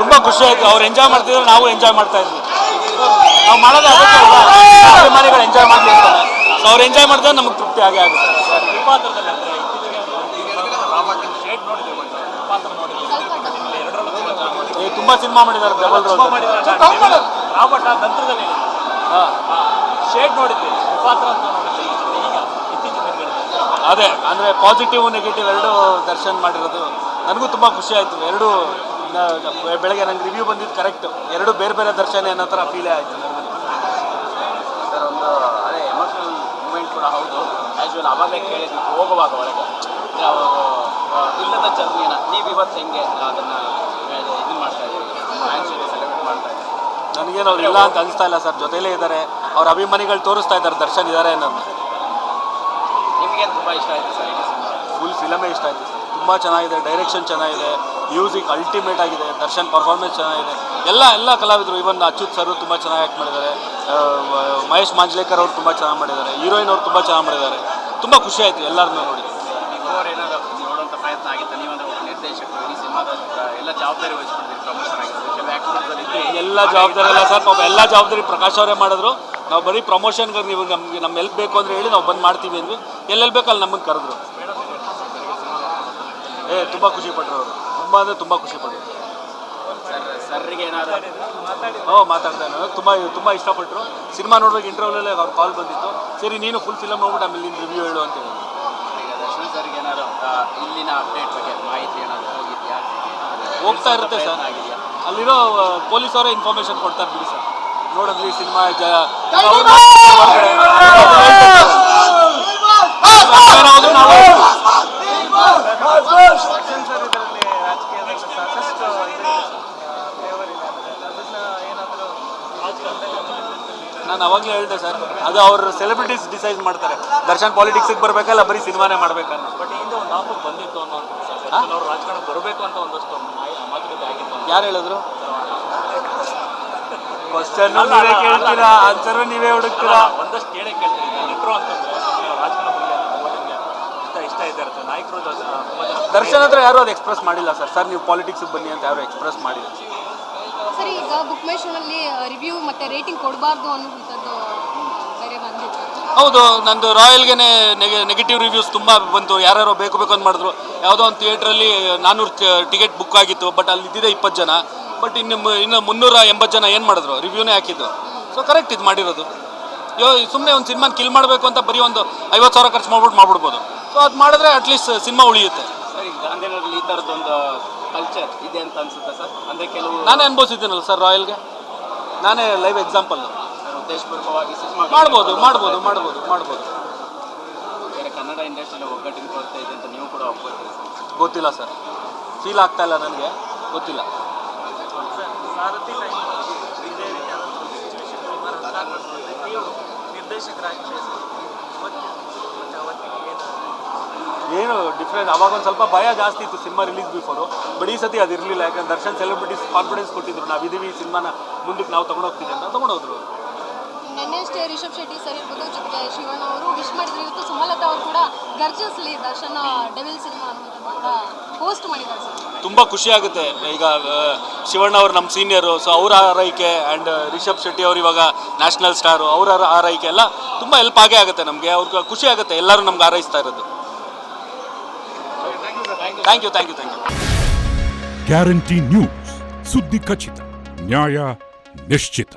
ತುಂಬಾ ಖುಷಿ ಆಯ್ತು. ಅವ್ರು ಎಂಜಾಯ್ ಮಾಡ್ತಿದ್ರು, ನಾವು ಎಂಜಾಯ್ ಮಾಡ್ತಾ ಇದ್ವಿ. ನಾವು ಮಾಡೋದು ಅದಕ್ಕೆ ಎಂಜಾಯ್ ಅಂತಾನೆ ಸೊ ಅವ್ರು ಎಂಜಾಯ್ ಮಾಡಿದ್ರೆ ನಮಗೆ ತೃಪ್ತಿ ಆಗೇ ಆಗುತ್ತೆ. ತುಂಬಾ ಸಿನಿಮಾ ಮಾಡಿದ್ದಾರೆ. ಡಬಲ್ ರಾಬರ್ಟ್ ನಂತರದಲ್ಲಿ ಶೇಡ್ ನೋಡಿದ್ವಿ ಪಾತ್ರ ಅಂತ ಅದೇ, ಅಂದ್ರೆ ಪಾಸಿಟಿವ್ ನೆಗೆಟಿವ್ ಎರಡು ದರ್ಶನ್ ಮಾಡಿರೋದು. ನನಗೂ ತುಂಬಾ ಖುಷಿ ಆಯ್ತು. ಎರಡು ಬೆಳಗ್ಗೆ ನಂಗೆ ರಿವ್ಯೂ ಬಂದಿದ್ದು ಕರೆಕ್ಟ್ ಎರಡು ಬೇರೆ ಬೇರೆ ದರ್ಶನ ಅನ್ನೋ ಥರ ಫೀಲೇ ಆಯಿತು ನನಗೆ ಸರ್ ಒಂದು ಅದೇ ಎಮೋಷನಲ್ ಮೂಮೆಂಟ್ ಕೂಡ ಹೌದು. ಆ್ಯಕ್ಚುಲ್ ಅವಾಗಲೇ ಕೇಳಿದ್ವಿ ಹೋಗುವಾಗ ಒಳಗೆ. ಅವರು ಇಲ್ಲದ ಚರ್ಮಿನ ನೀವು ಇವತ್ತು ಹೆಂಗೆ ಅದನ್ನು ಇದು ಮಾಡ್ತಾ ಇದ್ದೀವಿ ಸೆಲೆಕ್ಟ್ ಸೆಲೆಬ್ರೇಟ್ ಮಾಡ್ತಾ ಇದ್ದೀವಿ ನನಗೇನು ಅವ್ರು ಇಲ್ಲ ಅಂತ ಅನಿಸ್ತಾ ಇಲ್ಲ ಸರ್. ಜೊತೆಲೇ ಇದ್ದಾರೆ. ಅವ್ರ ಅಭಿಮಾನಿಗಳು ತೋರಿಸ್ತಾ ಇದ್ದಾರೆ. ದರ್ಶನ್ ಇದ್ದಾರೆ ಅನ್ನೋದು. ನಿಮಗೇನು ತುಂಬ ಇಷ್ಟ ಆಯಿತು ಸರ್ ಫುಲ್ ಫಿಲಮೇ ಇಷ್ಟ ಆಯಿತು ಸರ್. ತುಂಬ ಚೆನ್ನಾಗಿದೆ. ಡೈರೆಕ್ಷನ್ ಚೆನ್ನಾಗಿದೆ. ಮ್ಯೂಸಿಕ್ ಅಲ್ಟಿಮೇಟ್ ಆಗಿದೆ ದರ್ಶನ್ ಪರ್ಫಾರ್ಮೆನ್ಸ್ ಚೆನ್ನಾಗಿದೆ. ಎಲ್ಲ ಎಲ್ಲ ಕಲಾವಿದರು ಇವನ್ ಅಚ್ಯುತ್ ಸರ್ ತುಂಬ ಚೆನ್ನಾಗಿ ಆ್ಯಕ್ಟ್ ಮಾಡಿದ್ದಾರೆ. ಮಹೇಶ್ ಮಾಂಜ್ಲೇಕರ್ ಅವರು ತುಂಬ ಚೆನ್ನಾಗಿ ಮಾಡಿದ್ದಾರೆ. ಹೀರೋಯಿನ್ ಅವರು ತುಂಬ ಚೆನ್ನಾಗಿ ಮಾಡಿದ್ದಾರೆ. ತುಂಬ ಖುಷಿ ಆಯಿತು ಎಲ್ಲರನ್ನೂ ನೋಡಿ. ನೋಡುವಂಥ ಪ್ರಯತ್ನ ಆಗಿತ್ತು? ನೀವಂದ್ರೆ ಒಬ್ಬ ನಿರ್ದೇಶಕರು ಈ ಸಿನಿಮಾದ ಎಲ್ಲ ಜವಾಬ್ದಾರಿ ವಹಿಸ್ಕೊಂಡಿದ್ದೀರಿ ಪ್ರಮೋಷನ್ ಆಗಿತ್ತು ಎಲ್ಲ ಜವಾಬ್ದಾರಿ ಎಲ್ಲ ಸರ್ ಪಾಪ ಎಲ್ಲ ಜವಾಬ್ದಾರಿ ಪ್ರಕಾಶ್ ಅವರೇ ಮಾಡಿದ್ರು. ನಾವು ಬರೀ ಪ್ರಮೋಷನ್ಗೆ ನೀವು ನಮಗೆ ನಮ್ಮ ಎಲ್ಲಿ ಬೇಕು ಅಂದರೆ ಹೇಳಿ ನಾವು ಬಂದು ಮಾಡ್ತೀವಿ ಅಂದ್ವಿ. ಎಲ್ಲೆಲ್ಲಿ ಬೇಕು ಅಲ್ಲಿ ನಮಗೆ ಕರೆದ್ರು. ಏ ತುಂಬ ಖುಷಿ ಪಟ್ಟರು ಅವರು. ತುಂಬ ಅಂದರೆ ತುಂಬ ಖುಷಿ ಪಡ್ತೀವಿ ಸರ್ ಸರ್ರಿಗೆ ಏನಾದ್ರು ಹ್ಞೂ ಮಾತಾಡ್ತಾ ಇರೋದು ತುಂಬ ತುಂಬ ಇಷ್ಟಪಟ್ಟರು ಸಿನಿಮಾ ನೋಡ್ಬೇಕು ಇಂಟರ್ವ್ಯೂಲಲ್ಲೇ ಅವ್ರ ಕಾಲ್ ಬಂದಿತ್ತು. ಸರಿ ನೀನು ಫುಲ್ ಫಿಲಮ್ ನೋಡ್ಬಿಟ್ಟು ಆಮೇಲೆ ನಿನ್ನ ರಿವ್ಯೂ ಹೇಳು ಅಂತ ಹೇಳಿ ಸರ್ಗೆ ಏನಾದ್ರು ಇಲ್ಲಿನ ಅಪ್ಡೇಟ್ ಬಗ್ಗೆ ಮಾಹಿತಿ ಏನಾದರೂ ಹೋಗಿದ್ಯಾ? ಹೋಗ್ತಾ ಇರುತ್ತೆ ಸರ್. ಅಲ್ಲಿರೋ ಪೊಲೀಸ್ ಅವರೇ ಇನ್ಫಾರ್ಮೇಶನ್ ಕೊಡ್ತಾರೆ ಬಿಡಿ ಸರ್. ನೋಡಿದ್ರಿ ಸಿನಿಮಾ ಜ ಏನಾದ್ರು ನಾವು ದರ್ಶನ್ ಸರ್ ಇದರಲ್ಲಿ ರಾಜಕೀಯದಲ್ಲಿ ಸಾಕಷ್ಟು ಫ್ಲೇವರ್ ಇದೆ ಅದನ್ನ ಏನಾದರೂ ನಾನು ಅವಾಗಲೇ ಹೇಳ್ದೆ ಸರ್ ಅದು ಅವ್ರ ಸೆಲೆಬ್ರಿಟೀಸ್ ಡಿಸೈಡ್ ಮಾಡ್ತಾರೆ. ದರ್ಶನ್ ಪಾಲಿಟಿಕ್ಸಿಗೆ ಬರಬೇಕಲ್ಲ ಬರೀ ಸಿನಿಮಾನೇ ಮಾಡ್ಬೇಕನ್ನ ಬಟ್ ಹಿಂದೆ ಒಂದು ಆಫರ್ ಬಂದಿತ್ತು ಅನ್ನೋ ಅವರು ರಾಜಕಾರಣ ಬರಬೇಕು ಅಂತ ಒಂದಷ್ಟು ಮಾತುಕತೆ ಆಗಿತ್ತು ಯಾರು ಹೇಳಿದ್ರು? ಕ್ವಶನ್ ನೀವೇ ಕೇಳ್ತೀರಾ ಆನ್ಸರ್ ನೀವೇ ಹುಡುಕ್ತೀರಾ? ಒಂದಷ್ಟು ಕೇಳೇ ಕೇಳ್ತೀನಿ. ನೆಟ್ರು ಅಂತಂದ್ರೆ ರಾಜಕಾರಣ ಇಷ್ಟ ಇದ್ದಾರೆ ನಾಯಕರು ದರ್ಶನ್ ಹತ್ರ ಯಾರು ಅದು ಎಕ್ಸ್ಪ್ರೆಸ್ ಮಾಡಿಲ್ಲ ಸರ್. ಸರ್ ನೀವು ಪಾಲಿಟಿಕ್ಸ್ ಬನ್ನಿ ಅಂತ ಯಾರು ಎಕ್ಸ್ಪ್ರೆಸ್ ಮಾಡಿಲ್ಲ. ಸರಿ ಈಗ ಬುಕ್ ಮೈ ಶೋನಲ್ಲಿ ರಿವ್ಯೂ ಮತ್ತೆ ರೇಟಿಂಗ್ ಕೊಡಬಾರ್ದು ಅನ್ನುವಂಥದ್ದು ಬೇರೆ ಬಂದಿತ್ತು. ಹೌದು ನಂದು ರಾಯಲ್ಗೆ ನೆಗೆಟಿವ್ ರಿವ್ಯೂಸ್ ತುಂಬ ಬಂತು. ಯಾರ್ಯಾರೋ ಬೇಕು ಬೇಕು ಅಂತ ಮಾಡಿದ್ರು. ಯಾವುದೋ ಒಂದು ಥಿಯೇಟ್ರಲ್ಲಿ ನಾನ್ನೂರು ಟಿಕೆಟ್ ಬುಕ್ ಆಗಿತ್ತು ಬಟ್ ಅಲ್ಲಿ ಇದ್ದಿದೆ ಇಪ್ಪತ್ತು ಜನ. ಬಟ್ ಇನ್ನು ಮು- ಇನ್ನು ಮುನ್ನೂರ ಎಂಬತ್ತು ಜನ ಏನು ಮಾಡಿದ್ರು? ರಿವ್ಯೂನೇ ಹಾಕಿದ್ದು ಸೊ ಕರೆಕ್ಟ್ ಇದು ಮಾಡಿರೋದು. ಯೋ ಸುಮ್ಮನೆ ಒಂದು ಸಿನಿಮಾನ ಕಿಲ್ ಮಾಡಬೇಕು ಅಂತ ಬರೀ ಒಂದು ಐವತ್ತು ಸಾವಿರ ಖರ್ಚು ಮಾಡ್ಬಿಟ್ಟು ಮಾಡ್ಬಿಡ್ಬೋದು. ಸೊ ಅದು ಮಾಡಿದ್ರೆ ಅಟ್ಲೀಸ್ಟ್ ಸಿನಿಮಾ ಉಳಿಯುತ್ತೆ. ಸರ್ ಈಗ ಗಾಂಧಿನಗರಲ್ಲಿ ಈ ಥರದ್ದೊಂದು ಕಲ್ಚರ್ ಇದೆ ಅಂತ ಅನ್ಸುತ್ತೆ ಸರ್? ಅಂದರೆ ಕೆಲವು ನಾನೇ ಅನುಭವಿಸಿದ್ದೀನಲ್ಲ ಸರ್ ರಾಯಲ್ಗೆ? ನಾನೇ ಲೈವ್ ಎಕ್ಸಾಂಪಲ್ ಉದ್ದೇಶಪೂರ್ವಕವಾಗಿ ಸಿನಿಮಾ ಮಾಡ್ಬೋದು ಮಾಡ್ಬೋದು ಮಾಡ್ಬೋದು ಮಾಡ್ಬೋದು. ಬೇರೆ ಕನ್ನಡ ಇಂಡಸ್ಟ್ರಿಯಲ್ಲಿ ಒಗ್ಗಟ್ಟಿನ ಕೊರತೆ ಇದೆ ಅಂತ ನೀವು ಕೂಡ ಒಪ್ಕೊಳ್ತೀರಿ ಸರ್? ಗೊತ್ತಿಲ್ಲ ಸರ್. ಫೀಲ್ ಆಗ್ತಾ ಇಲ್ಲ ನನಗೆ. ಗೊತ್ತಿಲ್ಲ ಸಾರಥಿ ಟೈಮ್ ಇದೇ ರೀತಿಯಾದಂಥ ಒಂದು ಸಿಚುವೇಶನ್ ಸುಮಾರು ನೀವು ನಿರ್ದೇಶಕರಾಗಿ ಮತ್ತೆ ಮತ್ತೆ ಅವತ್ತಿಗೆ ಏನು ಡಿಫ್ರೆನ್ಸ್ ಡಿಫ್ರೆಂಟ್ ಅವಾಗ ಒಂದು ಸ್ವಲ್ಪ ಭಯ ಜಾಸ್ತಿ ಇತ್ತು ಸಿನಿಮಾ ರಿಲೀಸ್ ಬಿಫೋರು ಬಟ್ ಈ ಸತಿ ಅದು ಇರಲಿಲ್ಲ. ಯಾಕಂದ್ರೆ ದರ್ಶನ್ ಸೆಲೆಬ್ರಿಟೀಸ್ ಕಾನ್ಫಿಡೆನ್ಸ್ ಕೊಟ್ಟಿದ್ರು. ನಾವು ಇದೀವಿ ಸಿನಿಮಾನ ಮುಂದಕ್ಕೆ ನಾವು ತೊಗೊಂಡೋಗ್ತೀವಿ ಅಂತ ತೊಗೊಂಡೋದ್ರು. ನಿನ್ನೆ ಅಷ್ಟೇ ರಿಷಬ್ ಶೆಟ್ಟಿ ಸರ್ ಇರ್ಬೋದು ಜೊತೆಗೆ ಶಿವಣ್ಣ ಅವರು ವಿಶ್ ಮಾಡಿದ್ರು. ಇವತ್ತು ಸುಮಲತಾ ಅವರು ಕೂಡ ಗರ್ಜಸ್ಲಿ ದರ್ಶನ ಡೆವಿಲ್ ಸಿನಿಮಾ ಕೂಡ ಪೋಸ್ಟ್ ಮಾಡಿದ್ದಾರೆ ಸರ್. ತುಂಬ ಖುಷಿ ಆಗುತ್ತೆ. ಈಗ ಶಿವಣ್ಣ ಅವರು ನಮ್ಮ ಸೀನಿಯರು ಸೊ ಅವರ ಆರೈಕೆ ಆ್ಯಂಡ್ ರಿಷಬ್ ಶೆಟ್ಟಿ ಅವರು ಇವಾಗ ನ್ಯಾಷನಲ್ ಸ್ಟಾರು ಅವರ ಆರೈಕೆ ಎಲ್ಲ ತುಂಬ ಹೆಲ್ಪ್ ಆಗೇ ಆಗುತ್ತೆ ನಮಗೆ. ಅವ್ರಿಗೆ ಖುಷಿ ಆಗುತ್ತೆ. ಎಲ್ಲರೂ ನಮ್ಗೆ ಆರೈಸ್ತಾ ಇರೋದು. Thank you thank you thank you guarantee news ಸುದ್ದಿ ಖಚಿತ ನ್ಯಾಯ ನಿಶ್ಚಿತ